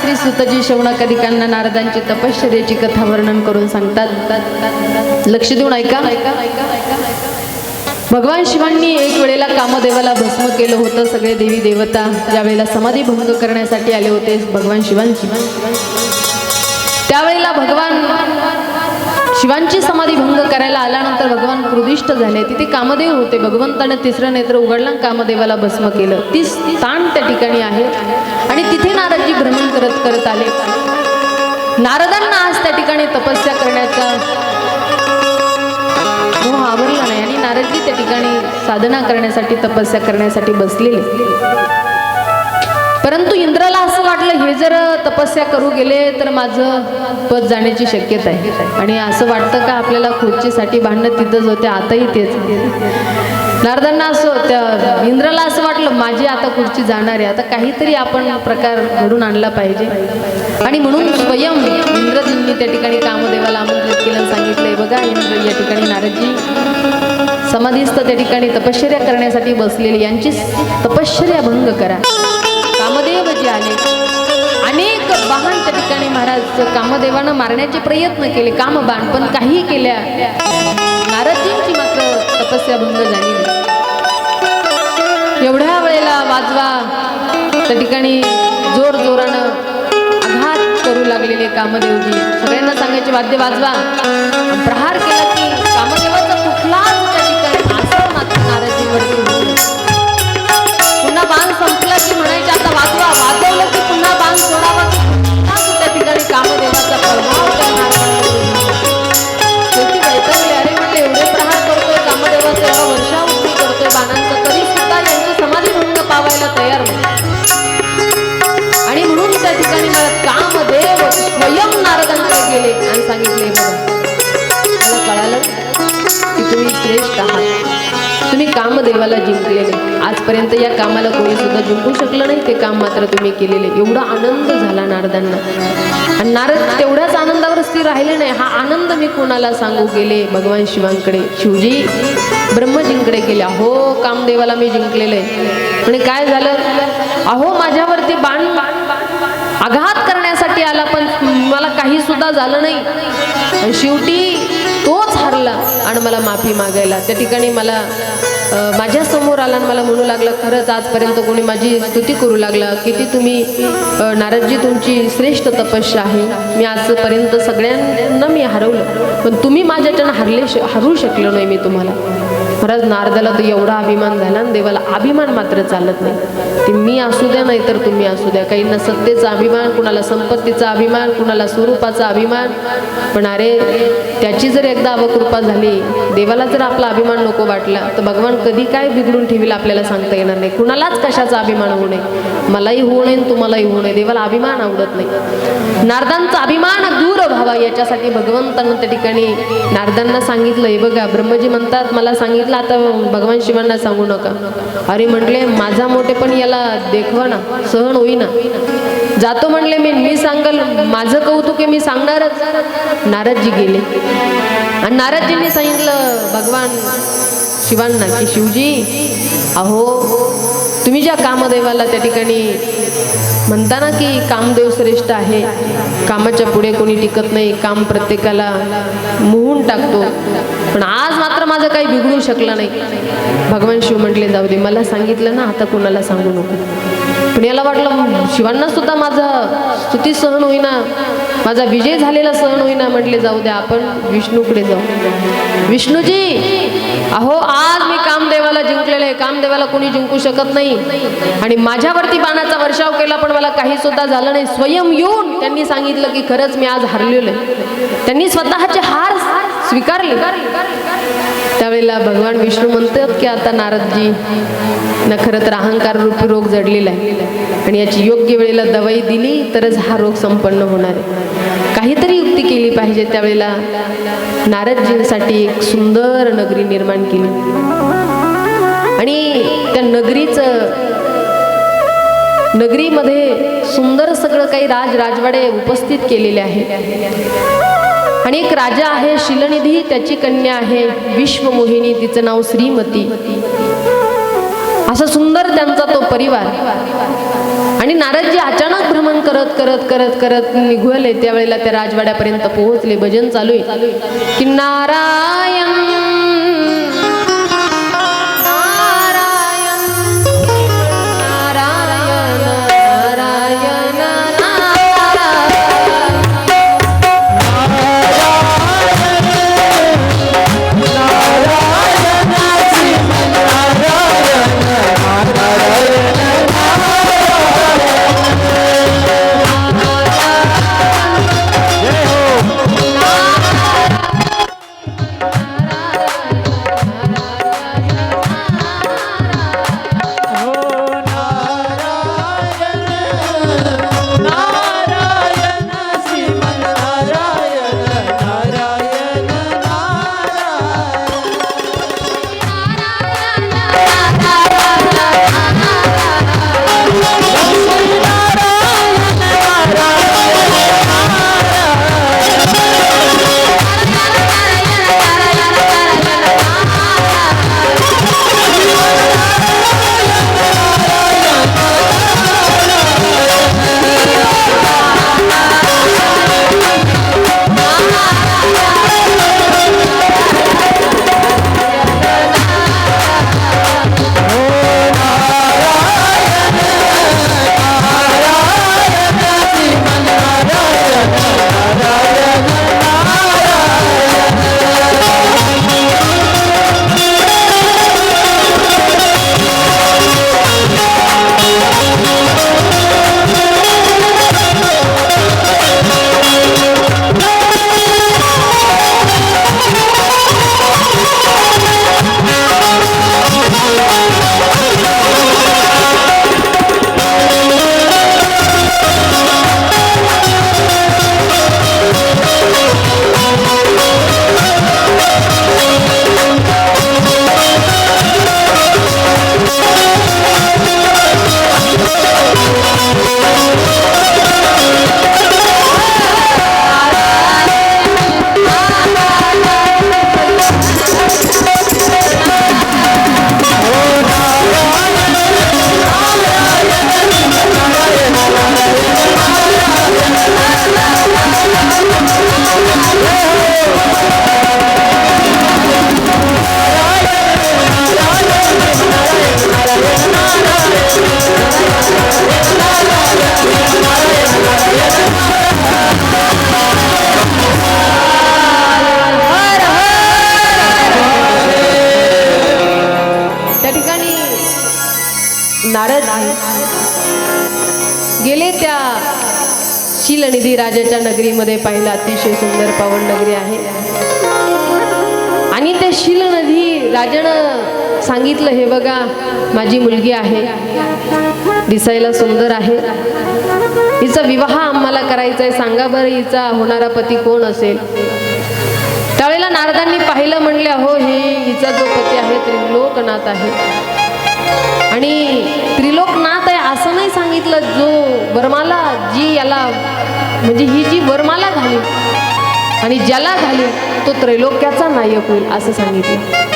श्री सुतजी शौनकाधिकांना नारदांची तपश्चर्याची कथा वर्णन करून सांगतात. लक्ष देऊन ऐका. भगवान शिवांनी एक वेळेला कामदेवाला भस्म केलं होतं सगळे देवी देवता. ज्यावेळेला समाधी भंग करण्यासाठी आले होते भगवान शिवांची. त्यावेळेला भगवान शिवांची समाधी भंग करायला आल्यानंतर भगवान क्रुदिष्ट झाले. तिथे कामदेव होते. भगवंताने तिसरं नेत्र उघडलं कामदेवाला भस्म केलं. ती स्थान त्या ठिकाणी आहे. आणि तिथे नारदजी भ्रमण करत करत आले. नारदांना आज त्या ठिकाणी तपस्या करण्याचा मोह आवरला नाही. आणि नारदजी त्या ठिकाणी साधना करण्यासाठी तपस्या करण्यासाठी बसलेले. परंतु इंद्राला असं वाटलं हे जर तपस्या करू गेले तर माझं पद जाण्याची शक्यता आहे. आणि असं वाटतं का आपल्याला खुर्चीसाठी भांडणं तिथंच होते आताही तेच. नारदांना असं त्या इंद्राला असं वाटलं माझी आता खुर्ची जाणार आहे. आता काहीतरी आपण प्रकार घडून आणला पाहिजे. आणि म्हणून स्वयं इंद्रजींनी त्या ठिकाणी कामदेवाला आमंत्रित केलं सांगितलंय बघा इंद्र या ठिकाणी नारदजी समाधीस्थ त्या ठिकाणी तपश्चर्या करण्यासाठी बसलेली. यांची तपश्चर्या भंग करा. कामदेव आले. अनेक वाहन त्या ठिकाणी महाराज कामदेवानं मारण्याचे प्रयत्न केले कामबाण पण काही केल्या. नारदजींची मात्र तपस्या भंग झाली. एवढ्या वेळेला वाजवा त्या ठिकाणी जोर जोरानं आघात करू लागलेले कामदेवजी. सगळ्यांना सांगायचे वाद्य वाजवा. प्रहार केला की स्वयं नारदांकडे गेले आणि सांगितले मला कळालं? की तुम्ही श्रेष्ठ आहात. तुम्ही कामदेवाला जिंकलेले. आजपर्यंत या कामाला कोणी सुद्धा जिंकू शकलं नाही. ते काम मात्र तुम्ही केलेले. एवढा आनंद झाला नारदांना. आणि नारद तेवढ्याच आनंदावर स्थिर राहिले नाही. हा आनंद मी कोणाला सांगू गेले? भगवान शिवांकडे. शिवजी ब्रह्मजींकडे गेले. अहो कामदेवाला मी जिंकलेले. आणि काय झालं? अहो माझ्यावरती बाण आघात करण्यासाठी आला पण मला काही सुद्धा झालं नाही. शेवटी तोच हरला आणि मला माफी मागायला. त्या ठिकाणी मला माझ्यासमोर आला आणि मला म्हणू लागला खरंच आजपर्यंत कोणी माझी स्तुती करू लागला. किती तुम्ही नारदजी तुमची श्रेष्ठ तपस्या आहे. मी आजपर्यंत सगळ्यांना मी हरवलं. पण तुम्ही माझ्याच्यानं हरले श हरू शकलो नाही मी तुम्हाला. खरंच नारदाला तर एवढा अभिमान झाला आणि देवाला अभिमान मात्र चालत नाही. ते मी असू द्या नाही तर तुम्ही असू द्या. काहींना सत्तेचा अभिमान कुणाला संपत्तीचा अभिमान कुणाला स्वरूपाचा अभिमान. पण अरे त्याची जर एकदा अवकृपा झाली देवाला जर आपला अभिमान नको वाटला तर भगवान कधी काय बिघडून ठेवील आपल्याला सांगता येणार नाही. कुणालाच कशाचा अभिमान होऊ नये. मलाही होऊ नये तुम्हालाही होऊ नये. देवाला अभिमान आवडत नाही. नारदांचा अभिमान दूर व्हावा याच्यासाठी भगवंतानं त्या ठिकाणी नारदांना सांगितलं बघा ब्रह्मजी म्हणतात मला सांगितलं आता भगवान शिवांना सांगू नका. अरे म्हटले माझा मोठे पण याला देखवा ना सहन होईना. जातो म्हणले मी मी सांगल माझं कौतुक आहे मी सांगणारच. नारदजी गेले. आणि नारदजींनी सांगितलं भगवान शिवांना की शिवजी अहो तुम्ही ज्या कामदेवाला त्या ठिकाणी म्हणता ना की कामदेव श्रेष्ठ आहे कामाच्या पुढे कोणी टिकत नाही काम प्रत्येकाला मोहून टाकतो पण आज मात्र माझं काही बिघडू शकलं नाही. भगवान शिव म्हटले जाऊ दे मला सांगितलं ना आता कोणाला सांगू नको. पण याला वाटलं शिवांना सुद्धा माझा स्तुती सहन होईना माझा विजय झालेला सहन होईना म्हटले जाऊ द्या आपण विष्णूकडे जाऊ. विष्णूजी अहो आज मी कामदेवाला जिंकलेले काम देवाला कोणी जिंकू शकत नाही. आणि माझ्यावरती बाणाचा वर्षाव केला पण मला काही सुद्धा झालं नाही. स्वयं येऊन त्यांनी सांगितलं की खरंच मी आज हरलेलो त्यांनी स्वतःचे हार स्वीकारले. त्यावेळेला भगवान विष्णू म्हणतात की आता नारदजी ना खरं तर अहंकार रूपी रोग जडलेला आहे. आणि याची योग्य वेळेला दवाई दिली तरच हा रोग संपन्न होणार आहे. काहीतरी युक्ती केली पाहिजे त्यावेळेला. नारदजींसाठी एक सुंदर नगरी निर्माण केली. आणि त्या नगरीचं नगरीमध्ये सुंदर सगळं काही राज राजवाडे उपस्थित केलेले आहे. आणि एक राजा आहे शिलनिधी त्याची कन्या आहे विश्वमोहिनी तिचं नाव श्रीमती. असा सुंदर त्यांचा तो परिवार. आणि नारदजी अचानक भ्रमण करत करत करत करत निघाले. त्यावेळेला त्या राजवाड्यापर्यंत पोहोचले. भजन चालू आहे. की नारायण श्री राजाच्या नगरीमध्ये पाहिलं अतिशय सुंदर पावन नगरी आहे. आणि त्या शीलनदी राजानं सांगितलं हे बघा माझी मुलगी आहे. दिसायला सुंदर आहे. हिचा विवाह आम्हाला करायचा आहे सांगा बरं हिचा होणारा पती कोण असेल? त्यावेळेला नारदांनी पाहिलं म्हणले हो हे हिचा जो पती आहे त्रिलोकनाथ आहे. आणि त्रिलोकनाथ आहे असं नाही सांगितलं जो वरमाला जी याला म्हणजे ही जी वरमाला घाली आणि ज्याला घाली तो त्रैलोक्याचा नायक होईल असं सांगितलं.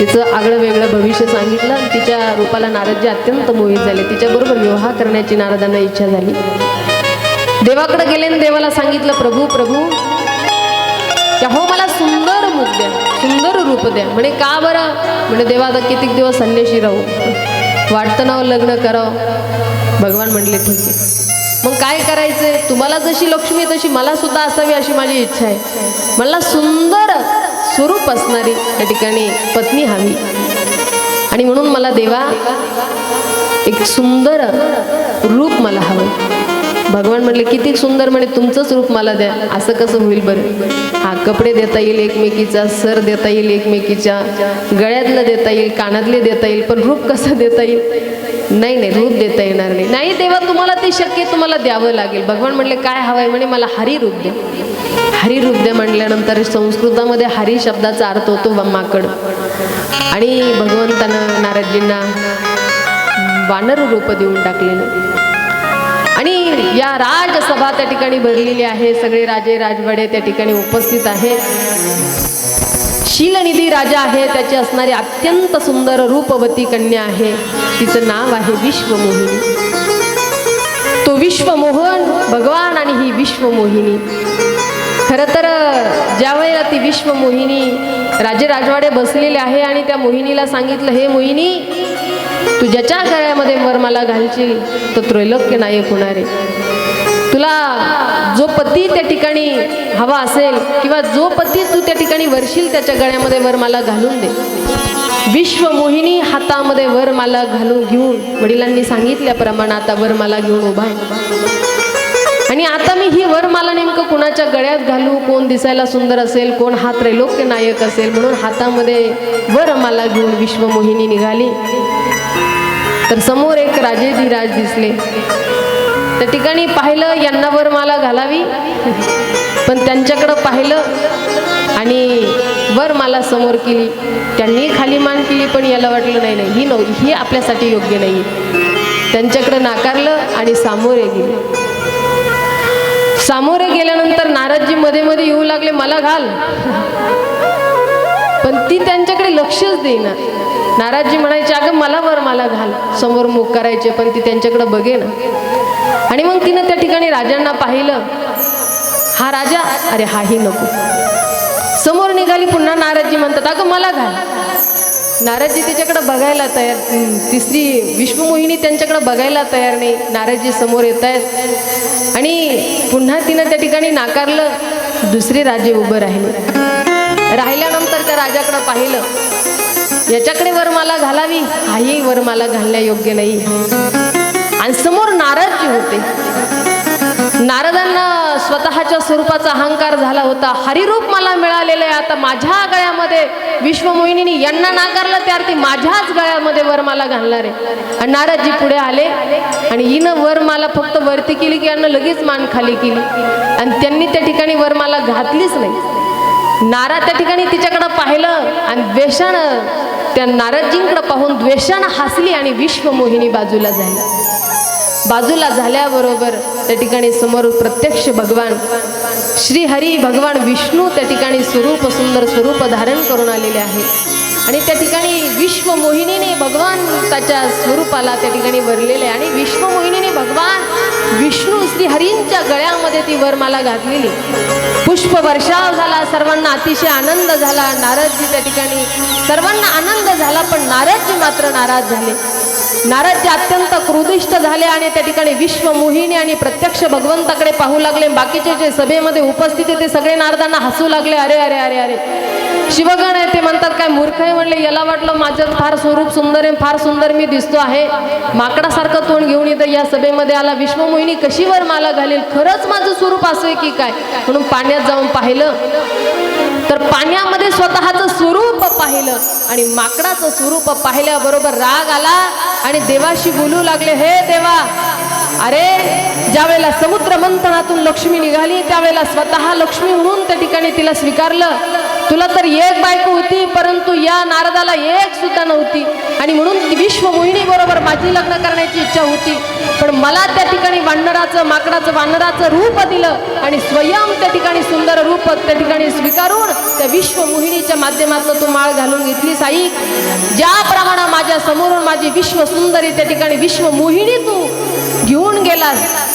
तिचं आगळं वेगळं भविष्य सांगितलं आणि तिच्या रूपाला नारदजी अत्यंत मोहित झाले. तिच्याबरोबर विवाह करण्याची नारदांना इच्छा झाली. देवाकडे गेले आणि देवाला सांगितलं प्रभू प्रभू त्या हो मला सुंदर मुख द्या सुंदर रूप द्या. म्हणे का बरं? म्हणे देवा आता कितीक दिवस संन्याशी राहू? वाटतं ना हो, लग्न करावं. भगवान म्हणले ठीक आहे. मग काय करायचंय? तुम्हाला जशी लक्ष्मी तशी मला सुद्धा असावी अशी माझी इच्छा आहे. मला सुंदर स्वरूप असणारी या ठिकाणी पत्नी हवी. आणि म्हणून मला देवा एक सुंदर रूप मला हवं. भगवान म्हणले किती सुंदर म्हणे तुमचंच रूप मला द्या. असं कसं होईल बरं? हा कपडे देता येईल एकमेकीचा सर देता येईल एकमेकीच्या गळ्यातलं देता येईल कानातले देता येईल पण रूप कसं देता येईल? नाही नाही रूप देता येणार नाही. नाही तेव्हा तुम्हाला ते शक्य तुम्हाला द्यावं लागेल. भगवान म्हणले काय हवंय म्हणे मला हरी रूप द्या हरी रूप द्या म्हटल्यानंतर संस्कृतामध्ये हरी शब्दाचा अर्थ होतो माकड आणि भगवंतानं नारदजींना वानर रूप देऊन टाकलेलं. या राजसभा त्या ठिकाणी भरलेली आहे. सगळे राजे राजवाडे त्या ठिकाणी उपस्थित आहेत. शीलनिधी राजा आहे. त्याची असणारी अत्यंत सुंदर रूपवती कन्या आहे. तिचं नाव आहे विश्वमोहिनी. विश्वमोहन भगवान आणि ही विश्वमोहिनी. खरं तर ज्यावेळेला ती विश्वमोहिनी राजे राजवाडे बसलेले आहे आणि त्या मोहिनीला सांगितलं हे मोहिनी तू ज्याच्या गळ्यामध्ये वरमाला घालशील तो त्रैलोक्य नायक होणार आहे. तुला जो पती त्या ठिकाणी हवा असेल किंवा जो पती तू त्या ठिकाणी वरशील त्याच्या गळ्यामध्ये वरमाला घालून दे. विश्वमोहिनी हातामध्ये वरमाला घालून घेऊन वडिलांनी सांगितल्याप्रमाणे आता वरमाला घेऊन उभा आहे. आणि आता मी ही वरमाला नेमकं कुणाच्या गळ्यात घालू कोण दिसायला सुंदर असेल कोण हा त्रैलोक्य नायक असेल म्हणून हातामध्ये वरमाला घेऊन विश्वमोहिनी निघाली. तर समोर एक राजेधिराज दिसले. त्या ठिकाणी पाहिलं यांना वरमाला घालावी. पण त्यांच्याकडं पाहिलं आणि वरमाला समोर केली. त्यांनी खाली मान केली पण याला वाटलं नाही नाही ही नव ही आपल्यासाठी योग्य नाही त्यांच्याकडं नाकारलं आणि सामोरे गेले. सामोरे गेल्यानंतर नाराजी मध्ये मध्ये येऊ लागले मला घाल. पण ती त्यांच्याकडे लक्षच देईना. नाराजजी म्हणायचे अगं मला वर मला घाल. समोर मुख करायचे पण ती त्यांच्याकडे बघे ना. आणि मग तिनं त्या ठिकाणी राजांना पाहिलं. हा राजा? अरे हाही नको. समोर निघाली पुन्हा नाराजी म्हणतात अगं मला घाल. नाराजी तिच्याकडे बघायला तयार तिसरी विश्वमोहिनी त्यांच्याकडे बघायला तयार नाही. नाराजी समोर येत आहेत. आणि पुन्हा तिनं त्या ठिकाणी नाकारलं. दुसरे राजे उभं राहिले. राहिल्यानंतर त्या राजाकडं पाहिलं. याच्याकडे वरमाला घालावी? हाही वरमाला घालण्या योग्य नाही. आणि समोर नारदजी होते. नारदांना स्वतःच्या स्वरूपाचा अहंकार झाला होता. हरिरूप मला मिळालेलं आहे. आता माझ्या गळ्यामध्ये विश्वमोहिनी यांना नाकारलं त्या अर्थी माझ्याच गळ्यामध्ये वरमाला घालणार आहे. आणि नारदजी पुढे आले. आणि हिनं वरमाला फक्त वरती केली की यांना लगेच मान खाली केली. आणि त्यांनी त्या ठिकाणी वरमाला घातलीच नाही. नारा त्या ठिकाणी तिच्याकडं पाहिलं आणि द्वेषानं त्या नारदजींकडं पाहून द्वेषानं हसली आणि विश्वमोहिनी बाजूला झाली. बाजूला झाल्याबरोबर त्या ठिकाणी समोर प्रत्यक्ष भगवान श्री हरी भगवान विष्णू त्या ठिकाणी स्वरूप सुंदर स्वरूप धारण करून आलेले आहे आणि त्या ठिकाणी विश्वमोहिनीने भगवान त्याच्या स्वरूपाला त्या ठिकाणी वरलेले आहे आणि विश्वमोहिनीने भगवान विष्णू श्री हरींच्या गळ्यामध्ये ती वरमाला घातलेली. पुष्प वर्षाव झाला सर्वांना अतिशय आनंद झाला. नारदजी त्या ठिकाणी सर्वांना आनंद झाला पण नारदजी मात्र नाराज झाले. नारदजी अत्यंत क्रोधिष्ट झाले आणि त्या ठिकाणी विश्वमोहिनी आणि प्रत्यक्ष भगवंताकडे पाहू लागले. बाकीचे जे सभेमध्ये उपस्थित आहे ते सगळे नारदांना हसू लागले. अरे अरे अरे अरे. शिवगण आहे ते म्हणतात काय मूर्ख आहे? म्हणले याला वाटलं माझं फार स्वरूप सुंदर आहे फार सुंदर मी दिसतो आहे. माकडासारखं तोंड घेऊन इथं या सभेमध्ये आला. विश्वमोहिनी कशी वर मला घालेल? खरंच माझं स्वरूप असं आहे की काय? म्हणून पाण्यात जाऊन पाहिलं. तर पाण्यामध्ये स्वतःचं स्वरूप पाहिलं आणि माकडाचं स्वरूप पाहिल्याबरोबर राग आला आणि देवाशी बोलू लागले हे देवा अरे ज्यावेळेला समुद्र मंथनातून लक्ष्मी निघाली त्यावेळेला स्वतः लक्ष्मी म्हणून त्या ठिकाणी तिला स्वीकारलं. तुला तर एक बायको होती परंतु या नारदाला एक सुद्धा नव्हती. आणि म्हणून विश्व विश्वमोहिनी बरोबर माझी लग्न करण्याची इच्छा होती. पण मला त्या ठिकाणी वानराचं माकडाचं वानराचं रूप दिलं आणि स्वयं त्या ठिकाणी सुंदर रूप त्या ठिकाणी स्वीकारून त्या विश्वमोहिनीच्या माध्यमातून तू माळ घालून घेतली साई. ज्याप्रमाणे माझ्या समोरून माझी विश्व सुंदरी त्या ठिकाणी विश्वमोहिनी तू घेऊन गेलास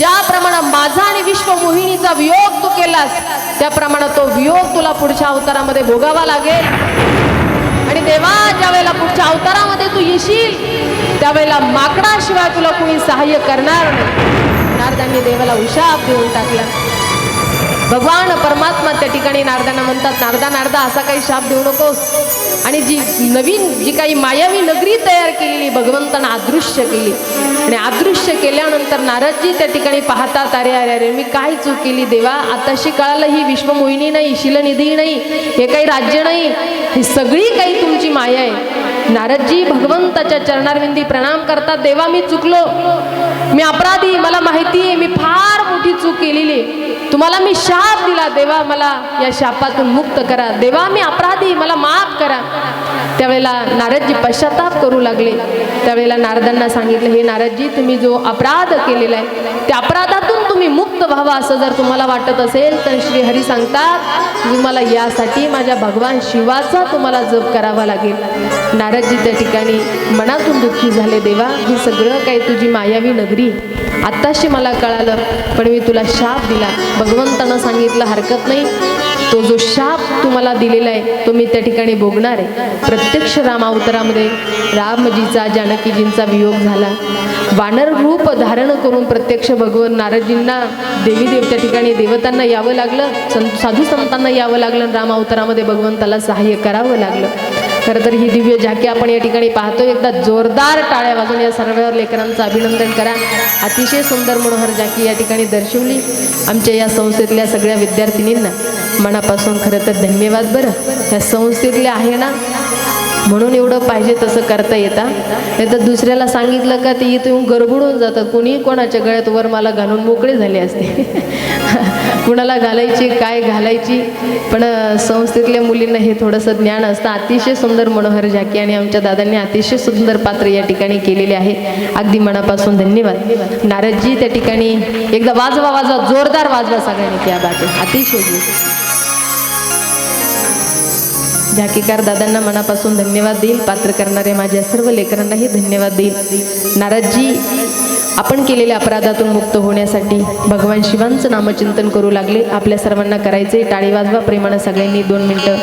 ज्याप्रमाणे माझा आणि विश्व मोहिनीचा वियोग तू केलास त्याप्रमाणे तो वियोग तुला पुढच्या अवतारामध्ये भोगावा लागेल. आणि देवा ज्या वेळेला पुढच्या अवतारामध्ये तू येशील त्यावेळेला माकडाशिवाय तुला कोणी सहाय्य करणार नाही. नारदांनी देवाला उशाप देऊन टाकला. भगवान परमात्मा त्या ठिकाणी नारदांना म्हणतात नारदा नारदा असा काही शाप देऊ नकोस. आणि जी नवीन जी काही मायावी नगरी तयार केलेली भगवंतानं अदृश्य केली. आणि अदृश्य केल्यानंतर नारदजी त्या ठिकाणी पाहतात अरे अरे अरे मी काय चूक केली देवा? आताशी कळालं ही विश्वमोहिनी नाही शिलनिधी नाही हे काही राज्य नाही. ही सगळी काही तुमची माया आहे. नारदजी भगवंताच्या चरणारविंदी प्रणाम करतात. देवा मी चुकलो. मी अपराधी मला माहिती आहे. मी फार मोठी चूक केलेली तुम्हाला मी शाप दिला. देवा मला या शापातून मुक्त करा. देवा मी अपराधी मला माफ करा. त्यावेळेला नारदजी पश्चाताप करू लागले. त्यावेळेला नारदांना सांगितलं हे नारदजी तुम्ही जो अपराध केलेला आहे त्या अपराधातून तुम्ही मुक्त व्हावा असं जर तुम्हाला वाटत असेल तर श्री हरी सांगतात तुम्हाला यासाठी माझ्या भगवान शिवाचा तुम्हाला जप करावा लागेल. नाराजी त्या ठिकाणी मनातून दुःखी झाले देवा हे सगळं काही तुझी मायावी नगरी? आत्ताशी मला कळालं पण मी तुला शाप दिला. भगवंतानं सांगितलं हरकत नाही. तो जो शाप तुम्हाला दिलेला आहे तो मी त्या ठिकाणी भोगणार आहे. प्रत्यक्ष रामावतारामध्ये रामजीचा जानकीजींचा वियोग झाला. वानर रूप धारण करून प्रत्यक्ष भगवान नारदजींना देवी देव त्या ठिकाणी देवतांना यावं लागलं संत साधू संतांना यावं लागलं रामावतारामध्ये भगवंताला सहाय्य करावं लागलं. खरं तर ही दिव्य झाकी आपण या ठिकाणी पाहतो एकदा जोरदार टाळ्या वाजून या सर्व लेकरांचं अभिनंदन करा. अतिशय सुंदर मनोहर झाकी या ठिकाणी दर्शवली. आमच्या या संस्थेतल्या सगळ्या विद्यार्थिनींना मनापासून खरं तर धन्यवाद बरं. या संस्थेतल्या आहे ना? म्हणून एवढं पाहिजे तसं करता येता. नाही तर दुसऱ्याला सांगितलं का ते इथून गरबडून जातं. कुणी कोणाच्या गळ्यात वर मला घालून मोकळे झाले असते. कुणाला घालायची काय घालायची? पण संस्थेतल्या मुलींना हे थोडंसं ज्ञान असतं. अतिशय सुंदर मनोहर झाकी आणि आमच्या दादांनी अतिशय सुंदर पात्र या ठिकाणी केलेले आहे. अगदी मनापासून धन्यवाद. नारदजी त्या ठिकाणी एकदा वाजवा वाजवा जोरदार वाजवा सगळ्यांनी त्या बाते अतिशय झाकीकार दादांना मनापासून धन्यवाद देईल. पात्र करणारे माझ्या सर्व लेकरांनाही धन्यवाद देईल. नारदजी आपण केलेल्या अपराधातून मुक्त होण्यासाठी भगवान शिवांचं नामचिंतन करू लागले. आपल्या सर्वांना करायचे टाळी वाजवा. प्रेमानं सगळ्यांनी दोन मिनटं